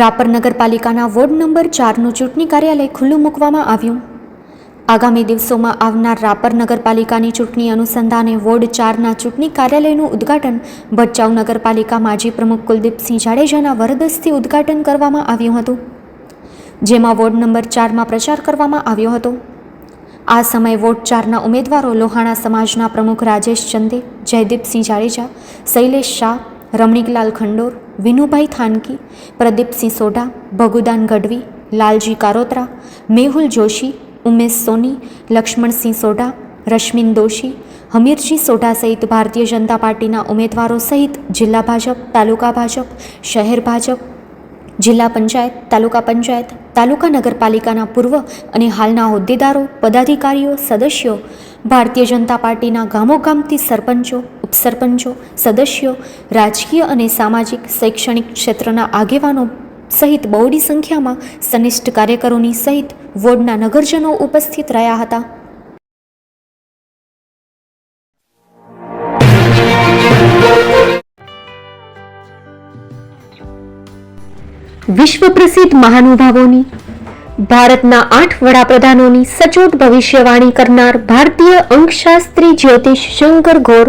રાપર નગરપાલિકાના ward number ચારનું ચૂંટણી કાર્યાલય ખુલ્લું મૂકવામાં આવ્યું. આગામી દિવસોમાં આવનાર રાપર નગરપાલિકાની ચૂંટણી અનુસંધાને વોર્ડ ચારના ચૂંટણી કાર્યાલયનું ઉદ્ઘાટન. ભચાઉ નગરપાલિકા માજી પ્રમુખ કુલદીપસિંહ જાડેજાના વરદસ્થી ઉદ્ઘાટન કરવામાં આવ્યું હતું. જેમાં વોર્ડ નંબર ચારમાં પ્રચાર કરવામાં આવ્યો હતો. આ સમયે વોર્ડ ચારના ઉમેદવારો લોહાણા સમાજના પ્રમુખ રાજેશ ચંદે, જયદીપસિંહ જાડેજા, શૈલેષ શાહ, રમણીકલાલ ખંડોર વિનુભાઈ થાનકી, પ્રદીપસિંહ સોઢા, ભગુદાન ગઢવી, લાલજી કારોત્રા, મેહુલ જોશી, ઉમેશ સોની, લક્ષ્મણસિંહ સોઢા, રશ્મિન દોશી, હમીરજી સોઢા સહિત ભારતીય જનતા પાર્ટીના ઉમેદવારો સહિત જિલ્લા ભાજપ, તાલુકા ભાજપ, શહેર ભાજપ, જિલ્લા પંચાયત, તાલુકા પંચાયત, તાલુકા નગરપાલિકાના પૂર્વ અને હાલના હોદ્દેદારો, પદાધિકારીઓ, સદસ્યો, ભારતીય જનતા પાર્ટીના ગામોગામથી સરપંચો ઉપસરપંચો સદસ્યો, રાજકીય અને સામાજિક, શૈક્ષણિક ક્ષેત્રના આગેવાનો સહિત બહોળી સંખ્યામાં સનિષ્ઠ કાર્યકરોની સહિત વોર્ડના નગરજનો ઉપસ્થિત રહ્યા હતા. વિશ્વ પ્રસિદ્ધ મહાનુભાવોની, ભારતના આઠ વડાપ્રધાનોની સચોટ ભવિષ્યવાણી કરનાર ભારતીય અંકશાસ્ત્રી જ્યોતિષ શંકર ઘોર